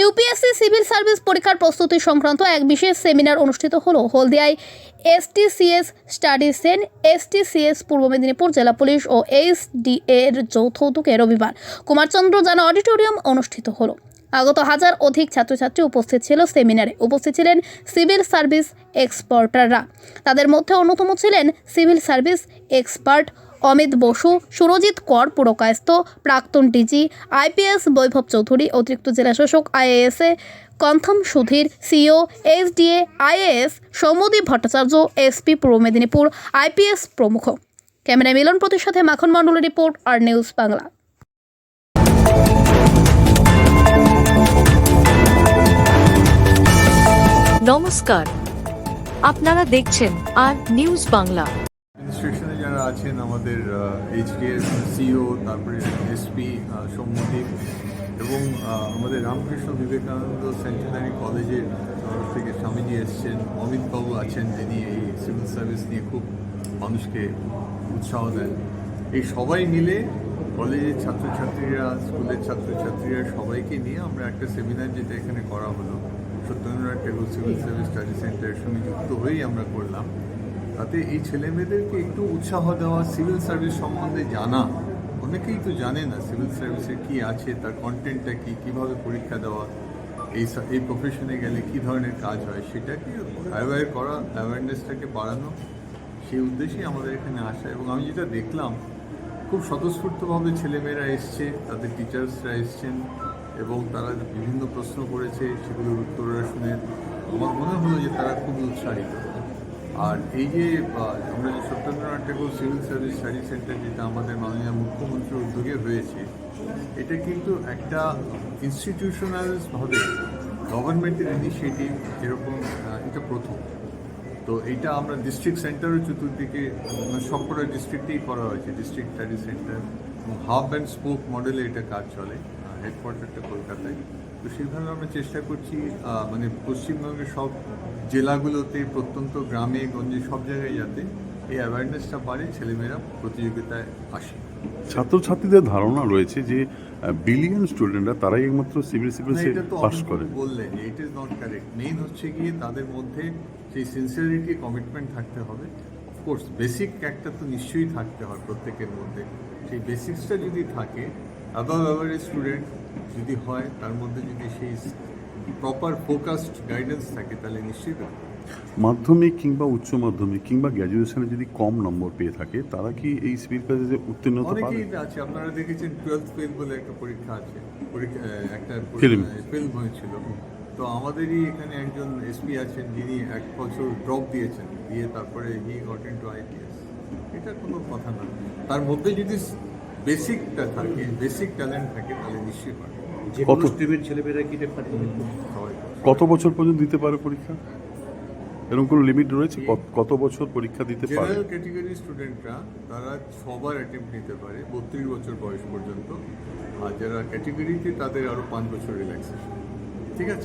UPSC civil service পরীক্ষার প্রস্তুতি সংক্রান্ত এক বিশেষ সেমিনার অনুষ্ঠিত হলো হলদিয়ায় এসটিসিএস স্টাডি সেন এসটিসিএস পূর্ব মেদিনীপুর জেলা পুলিশ ও এইচডি এর যৌথ উদ্যোগে রবিবার কুমারচন্দ্র জানা অডিটোরিয়াম অনুষ্ঠিত হলো। আগত হাজার অধিক ছাত্রছাত্রী উপস্থিত ছিল সেমিনারে। উপস্থিত ছিলেন সিভিল সার্ভিস এক্সপার্টাররা তাদের মধ্যে অন্যতম ছিলেন civil service expert Amit Basu Surajit Kar Purkayastha প্রাক্তন ডিজি আইপিএস বৈভব চৌধুরী অতিরিক্ত জেলাশাসক আইএএসএ কন্থম সুধীর সিও এসডিএ আইএএস সৌমদীপ ভট্টাচার্য এসপি পূর্ব মেদিনীপুর আইপিএস প্রমুখ। ক্যামেরা মিলন প্রতির সাথে মাখন মণ্ডলের রিপোর্ট আর নিউজ বাংলা। নমস্কার। আপনারা দেখছেন আর নিউজ বাংলা। যারা আছেন আমাদের এইচডিএস সিও তারপরে এসপি সৌম্যদীপ এবং আমাদের রামকৃষ্ণ বিবেকানন্দ সেন্টিনারি কলেজের তরফ থেকে স্বামীজি এসছেন অমিত বাবু আছেন, যিনি এই সিভিল সার্ভিস নিয়ে খুব মানুষকে উৎসাহ দেন। এই সবাই মিলে কলেজের ছাত্রছাত্রীরা, স্কুলের ছাত্রছাত্রীরা, সবাইকে নিয়ে আমরা একটা সেমিনার যেটা এখানে করা হলো। Satyendranath Tagore civil service study সেন্টারের সঙ্গে যুক্ত হয়েই আমরা করলাম। তাতে এই ছেলে মেয়েদেরকে একটু উৎসাহ দেওয়া সিভিল সার্ভিস সম্বন্ধে জানা। অনেকেই তো জানে না সিভিল সার্ভিসের কি আছে, তার কন্টেন্টটা কি, কীভাবে পরীক্ষা দেওয়া, এই এই প্রফেশনে গেলে কি ধরনের কাজ হয়, সেটাকে অ্যাওয়্যার করা অ্যাওয়ারনেসটাকে বাড়ানো, সেই উদ্দেশ্যেই আমাদের এখানে আসা। এবং আমি যেটা দেখলাম, খুব স্বতঃস্ফূর্তভাবে ছেলেমেয়েরা এসছে, তাদের টিচার্সরা এসছেন, এবং তারা বিভিন্ন প্রশ্ন করেছে, সেগুলোর উত্তররা শুনে আমার মনে হলো যে তারা খুবই উৎসাহিত। আর এই যে আমরা যে Satyendranath Thakur civil service study centre, যেটা আমাদের মাননীয় মুখ্যমন্ত্রীর উদ্যোগে হয়েছে, এটা কিন্তু একটা ইনস্টিটিউশনালভাবে গভর্নমেন্টের ইনিশিয়েটিভ এরকম এটা প্রথম। তো এইটা আমরা ডিস্ট্রিক্ট সেন্টারও চতুর্দিকে মানে সবকটা ডিস্ট্রিক্টেই করা হয়েছে district study centre hub and spoke মডেলে এটা কাজ চলে হেডকোয়ার্টারটা কলকাতায়। তো সেইভাবে আমরা চেষ্টা করছি মানে পশ্চিমবঙ্গের সব জেলাগুলোতে প্রত্যন্ত গ্রামে গঞ্জে সব জায়গায় যাতে এই অ্যাওয়ারনেসটা বাড়ে ছেলেমেয়েরা প্রতিযোগিতায় আসে। ছাত্রছাত্রীদের ধারণা রয়েছে যে বিলিয়ন স্টুডেন্টরা তারাই একমাত্র সিভিল সার্ভিসে পাস করে বললেন it is not correct main হচ্ছে গিয়ে তাদের মধ্যে সেই সিনসিয়ারিটি কমিটমেন্ট থাকতে হবে। অফকোর্স বেসিক একটা তো নিশ্চয়ই থাকতে হয় প্রত্যেকের মধ্যে। সেই বেসিক্সটা যদি থাকে অ্যাবাভ অ্যাভারেজ স্টুডেন্ট যদি হয় তার মধ্যে যদি সেই প্রপার ফোকাসড গাইডেন্স থাকে তাহলে নিশ্চিত মাধ্যমিক কিংবা উচ্চ মাধ্যমিক কিংবা গ্র্যাজুয়েশনে যদি কম নম্বর পেয়ে থাকে তারা কি এই সিভিল সার্ভিসে উত্তীর্ণ হতে পারে অনেকেই আছে আপনারা দেখেছেন টুয়েলথ ফেল বলে একটা পরীক্ষা আছে একটা. ফিল্ম। হয়েছিল। তো আমাদেরই এখানে একজন এসপি আছেন যিনি এক বছর ড্রপ দিয়েছেন দিয়ে তারপরে he got into I P S এটা কোনো কথা না। তার মধ্যে যদি বেসিকটা থাকে বেসিক ট্যালেন্ট থাকে তাহলে নিশ্চয়ই পারে কত? স্ট্রিমের ছেলেমেয়েরা কি কত বছর পর্যন্ত দিতে পারে পরীক্ষা? এরকম কোনো লিমিট রয়েছে? কত- কত বছর পরীক্ষা দিতে পারে জেনারেল ক্যাটেগরি স্টুডেন্টরা তারা সবার অ্যাটেম্প নিতে পারে বত্রিশ বছর বয়স পর্যন্ত। আর যারা ক্যাটেগরিতে তাদের আরও পাঁচ বছর রিল্যাক্সেশন ঠিক আছে?